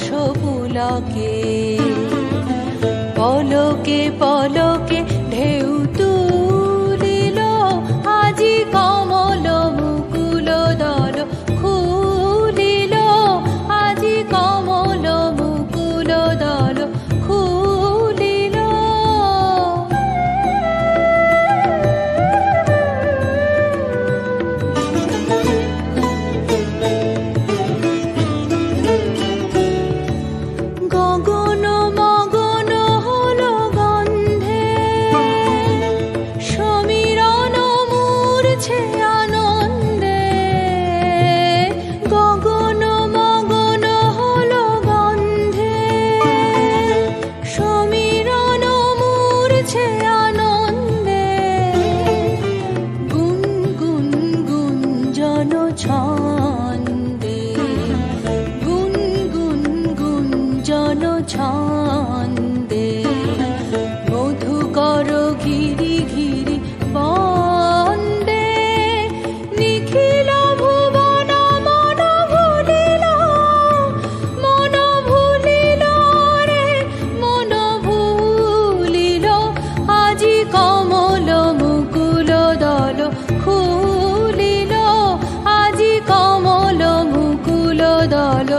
সপুলকে পলকে পলকে ছন্দে গুন গুন গুন জন ছন্দে মধুকর গিরি